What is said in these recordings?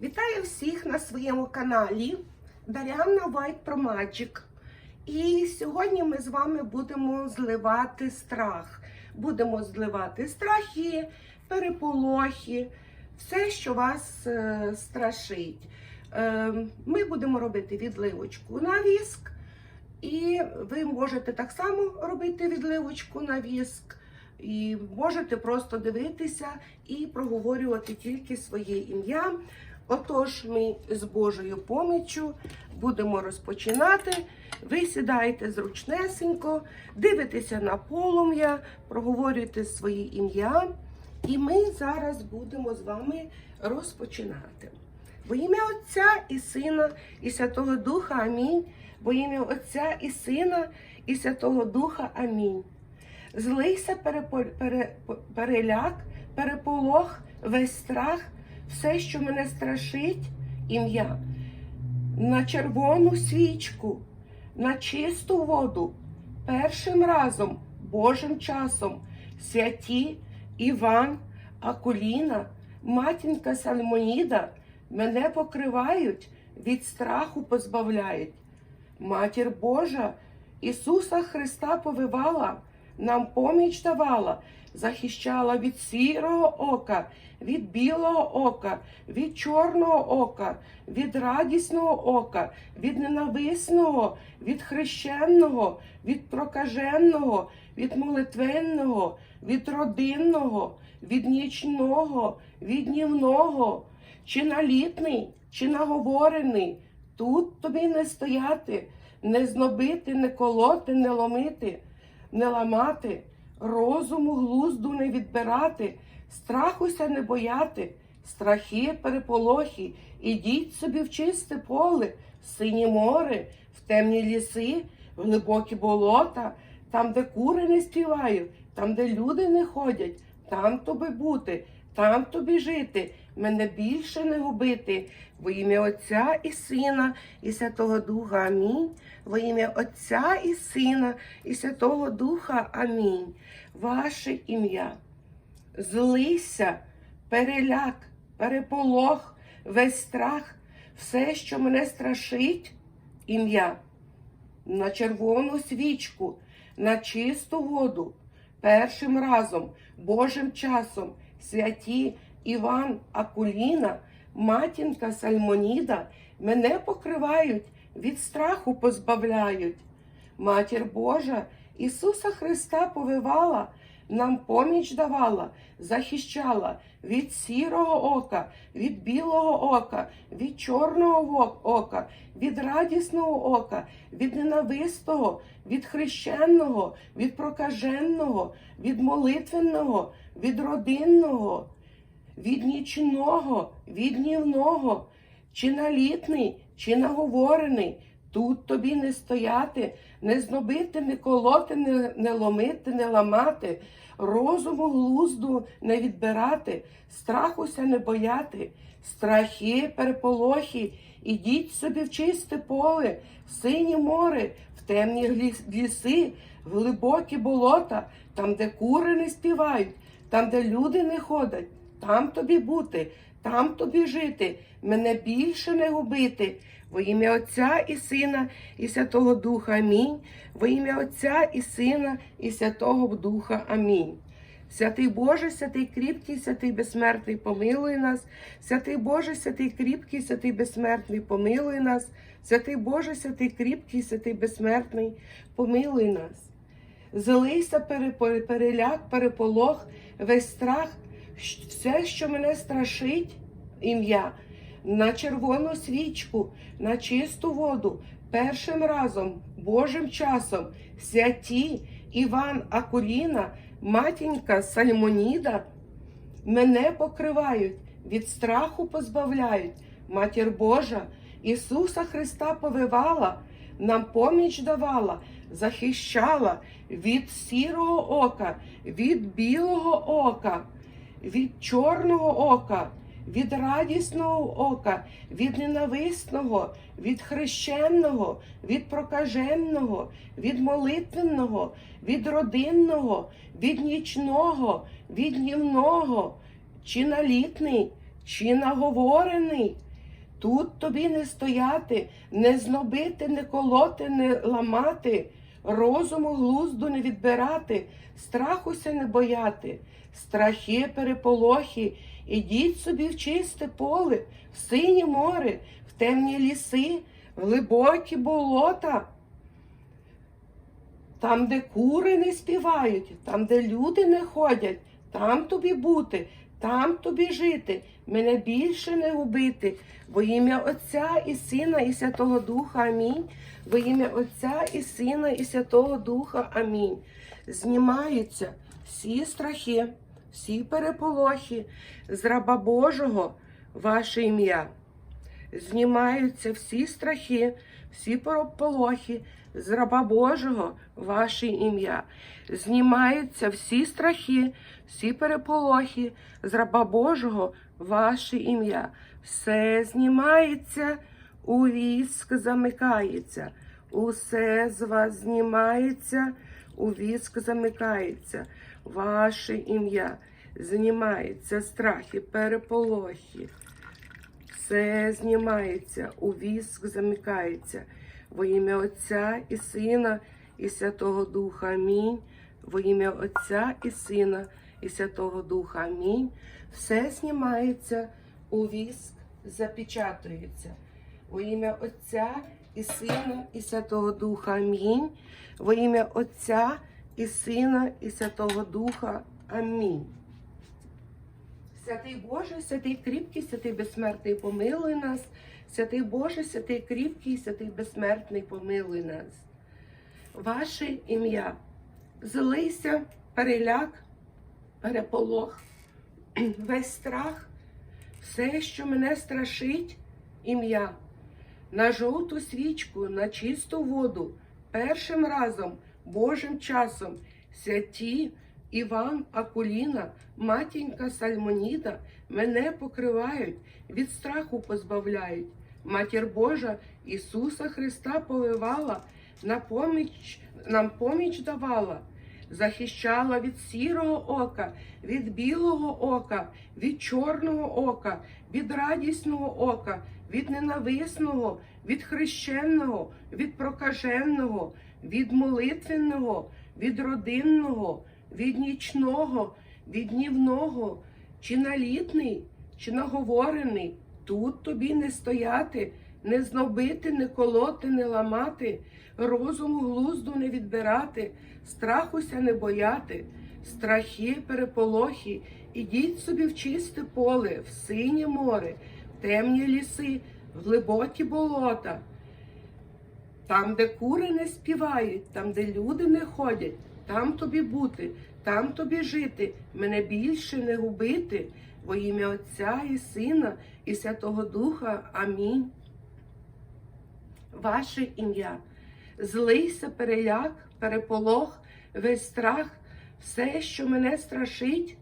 Вітаю всіх на своєму каналі Дар'яна White Pro Magic. І сьогодні ми з вами будемо зливати страх. Будемо зливати страхи, переполохи, все, що вас е, страшить. Е, ми будемо робити відливочку на віск, і ви можете так само робити відливочку на віск. І можете просто дивитися і проговорювати тільки своє ім'я. Отож, ми з Божою поміччю будемо розпочинати. Ви сідаєте зручнесенько, дивитеся на полум'я, проговорюєте своє ім'я. І ми зараз будемо з вами розпочинати. Во ім'я Отця і Сина, і Святого Духа Амінь. Во ім'я Отця і Сина, і Святого Духа Амінь. Злийся переляк, переполох, весь страх, все, що мене страшить, ім'я, на червону свічку, на чисту воду, першим разом, Божим часом, святі Іван, Акуліна, матінка Сальмоніда мене покривають, від страху позбавляють. Матір Божа Ісуса Христа повивала, нам поміч давала, захищала від сірого ока, від білого ока, від чорного ока, від радісного ока, від ненависного, від хрещенного, від прокаженого, від молитвенного, від родинного, від нічного, від днівного, чи налітний, чи наговорений. Тут тобі не стояти, не знобити, не колоти, не ломити, не ламати, розуму глузду не відбирати, страхуся не бояти, страхи, переполохи, ідіть собі в чисте поле, в сині море, в темні ліси, в глибокі болота, там, де кури не співають, там, де люди не ходять, там тобі бути, там тобі жити, мене більше не губити. Во ім'я Отця і Сина, і Святого Духа Амінь. Во ім'я Отця і Сина, і Святого Духа Амінь. Ваше ім'я. Злися, переляк, переполох, весь страх, все, що мене страшить, ім'я. На червону свічку, на чисту воду, першим разом, Божим часом, святі Іван Акуліна, матінка Сальмоніда, мене покривають, від страху позбавляють. Матір Божа Ісуса Христа повивала, нам поміч давала, захищала від сірого ока, від білого ока, від чорного ока, від радісного ока, від ненавистого, від хрещенного, від прокаженого, від молитвенного, від родинного, від нічного, від днівного, чи налітний, чи наговорений. Тут тобі не стояти, не знобити, не колоти, не, не ломити, не ламати, розуму глузду не відбирати, страхуся не бояти, страхи, переполохи, ідіть собі в чисте поле, в синє море, в темні ліси, в глибокі болота, там, де кури не співають, там, де люди не ходять, там тобі бути, там тобі жити, мене більше не губити. Во ім'я Отця і Сина, і Святого Духа Амінь. Во ім'я Отця і Сина, і Святого Духа Амінь. Святий Боже, святий кріпкий, святий безсмертний, помилуй нас. Святий Боже, святий кріпкий, святий безсмертний, помилуй нас. Святий Боже, святий кріпкий, святий безсмертний, помилуй нас. Злийся переляк, переполох, весь страх, все, що мене страшить, ім'я, на червону свічку, на чисту воду, першим разом, Божим часом, святі Іван Акуліна, матінка Сальмоніда, мене покривають, від страху позбавляють. Матір Божа Ісуса Христа повивала, нам поміч давала, захищала від сірого ока, від білого ока, від чорного ока, від радісного ока, від ненависного, від хрещенного, від прокаженого, від молитвенного, від родинного, від нічного, від днівного, чи налітний, чи наговорений. Тут тобі не стояти, не знобити, не колоти, не ламати, розуму глузду не відбирати, страхуся не бояти, страхи, переполохи, ідіть собі в чисте поле, в синє море, в темні ліси, в глибокі болота. Там, де кури не співають, там, де люди не ходять, там тобі бути, там тобі жити, мене більше не губити. Во ім'я Отця і Сина, і Святого Духа. Амінь. Во ім'я Отця і Сина, і Святого Духа. Амінь. Знімаються всі страхи, всі переполохи з раба Божого, ваше ім'я. Знімаються всі страхи, всі переполохи з раба Божого, ваше ім'я. Знімаються всі страхи, всі переполохи з раба Божого, ваше ім'я. Все знімається, у віск замикається, усе з вас знімається, у віск замикається, ваше ім'я. Знімається страхи, переполохи. Все знімається, у віск замикається. Во ім'я Отця і Сина, і Святого Духа. Амінь. Во ім'я Отця і Сина, і Святого Духа. Амінь. Все знімається, у віск запечатується. Во ім'я Отця і Сина, і Святого Духа. Амінь. Во ім'я Отця і Сина, і Святого Духа. Амінь. Святий Боже, святий кріпкий, святий безсмертний, помилуй нас. Святий Боже, святий кріпкий, святий безсмертний, помилуй нас. Ваше ім'я. Злися, переляк, переполох, весь страх, все, що мене страшить, ім'я. На жовту свічку, на чисту воду, першим разом, Божим часом, святі Іван Акуліна, матінька Сальмоніда мене покривають, від страху позбавляють. Матір Божа Ісуса Христа повивала, на поміч, нам поміч давала, захищала від сірого ока, від білого ока, від чорного ока, від радісного ока, від ненависного, від хрещеного, від прокаженого, від молитвенного, від родинного, від нічного, від днівного, чи налітний, чи наговорений, тут тобі не стояти, не знобити, не колоти, не ламати, розуму глузду не відбирати, страхуся не бояти, страхи, переполохи, ідіть собі в чисте поле, в синє море, в темні ліси, в глибокі болота. Там, де кури не співають, там, де люди не ходять, там тобі бути, там тобі жити, мене більше не губити, во ім'я Отця і Сина, і Святого Духа. Амінь. Ваше ім'я. Злийся, переляк, переполох, весь страх, все, що мене страшить,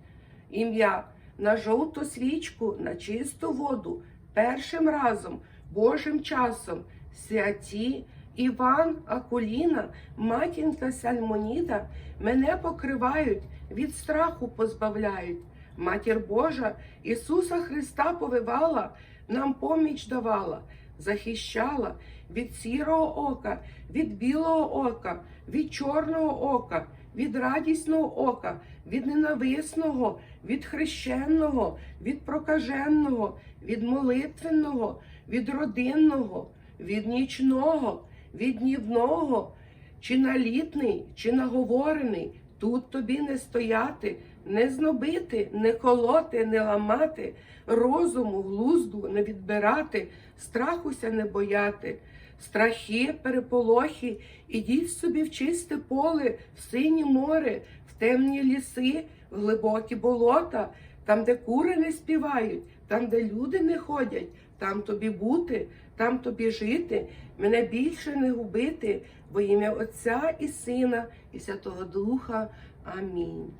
ім'я на жовту свічку, на чисту воду, першим разом, Божим часом, святі. Іван Акуліна, матінка Сальмоніда, мене покривають, від страху позбавляють. Матір Божа Ісуса Христа повивала, нам поміч давала, захищала від сірого ока, від білого ока, від чорного ока, від радісного ока, від ненависного, від хрещеного, від прокаженого, від молитвенного, від родинного, від нічного від днівного, чи налітний, чи наговорений, тут тобі не стояти, не знобити, не колоти, не ламати, розуму, глузду не відбирати, страхуся не бояти, страхи, переполохи, ідіть собі в чисте поле, в синє море, в темні ліси, в глибокі болота, там, де кури не співають, там, де люди не ходять, там тобі бути, там тобі жити, мене більше не губити, во ім'я Отця і Сина, і Святого Духа. Амінь.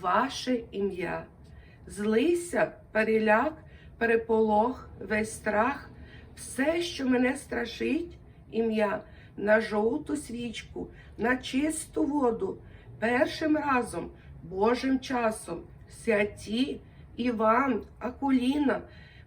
Ваше ім'я. Злися, переляк, переполох, весь страх, все, що мене страшить, ім'я на жовту свічку, на чисту воду, першим разом, Божим часом, святі, Іван, Акуліна,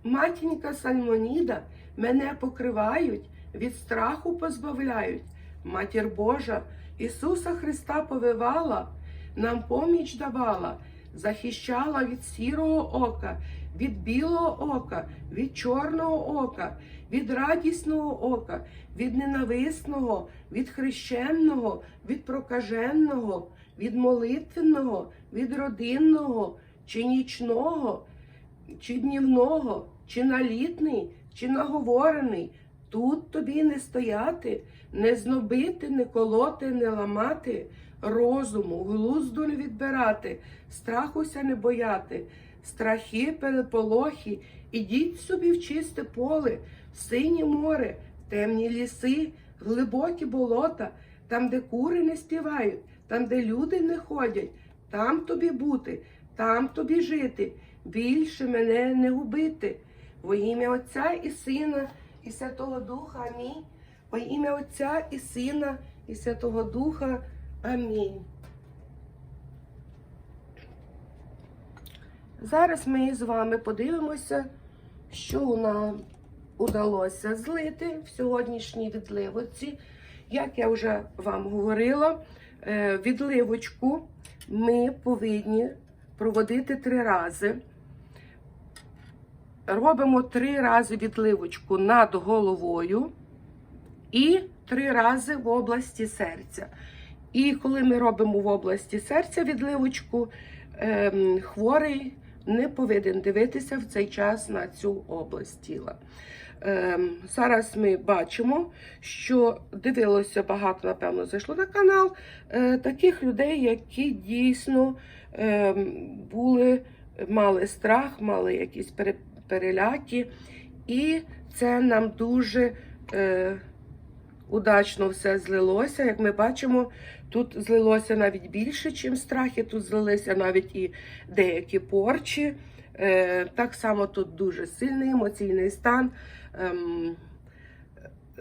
Матінька Сальмоніда мене покривають, від страху позбавляють. Матір Божа Ісуса Христа повивала, нам поміч давала, захищала від сірого ока, від білого ока, від чорного ока, від радісного ока, від ненависного, від хрещенного, від прокаженого, від молитвенного, від родинного, чи нічного, чи днівного, чи налітний, чи наговорений. Тут тобі не стояти, не знобити, не колоти, не ламати, розуму, глузду не відбирати, страхуся не бояти, страхи, переполохи, ідіть собі в чисте поле, в синє море, в темні ліси, глибокі болота, там, де кури не співають, там, де люди не ходять, там тобі бути, там тобі жити, більше мене не губити. Во ім'я Отця і Сина, і Святого Духа. Амінь. Во ім'я Отця і Сина, і Святого Духа. Амінь. Зараз ми з вами подивимося, що нам удалося злити в сьогоднішній відливоці. Як я вже вам говорила, е, відливочку ми повинні проводити три рази. Робимо три рази відливочку над головою і три рази в області серця. І коли ми робимо в області серця відливочку, ем, хворий не повинен дивитися в цей час на цю область тіла. Ем, зараз ми бачимо, що дивилося багато, напевно, зайшло на канал е, таких людей, які дійсно ем, були, мали страх, мали якісь переляки. І це нам дуже е, удачно все злилося. Як ми бачимо, тут злилося навіть більше, ніж страхи. Тут злилися навіть і деякі порчі. Е, так само тут дуже сильний емоційний стан. Ем,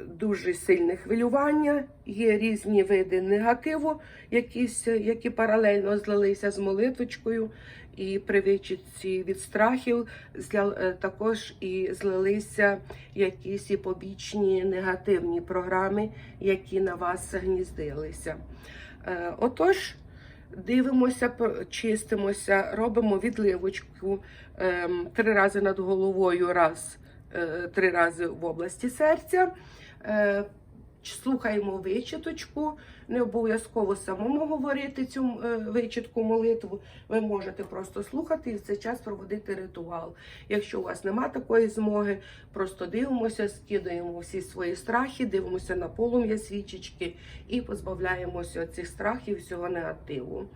Дуже сильне хвилювання, є різні види негативу, якісь, які паралельно злилися з молитвочкою, і при вичитці від страхів е, також і злилися якісь і побічні негативні програми, які на вас гніздилися. Е, Отож, дивимося, чистимося, робимо відливочку ем, три рази над головою, раз, е, три рази в області серця. Слухаємо вичиточку, не обов'язково самому говорити цю вичітку молитву. Ви можете просто слухати і в цей час проводити ритуал. Якщо у вас нема такої змоги, просто дивимося, скидаємо всі свої страхи, дивимося на полум'я свічечки і позбавляємося цих страхів, всього негативу.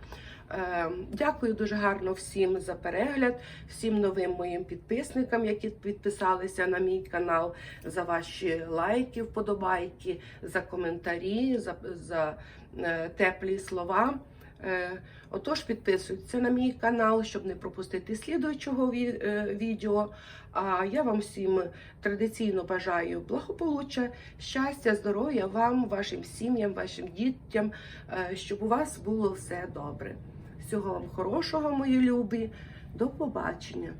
Е, Дякую дуже гарно всім за перегляд, всім новим моїм підписникам, які підписалися на мій канал, за ваші лайки, вподобайки, за коментарі, за, за е, теплі слова. Е, Отож, підписуйтесь на мій канал, щоб не пропустити слідуючого е, відео. А я вам всім традиційно бажаю благополуччя, щастя, здоров'я вам, вашим сім'ям, вашим дітям, щоб у вас було все добре. Всього вам хорошого, мої любі. До побачення.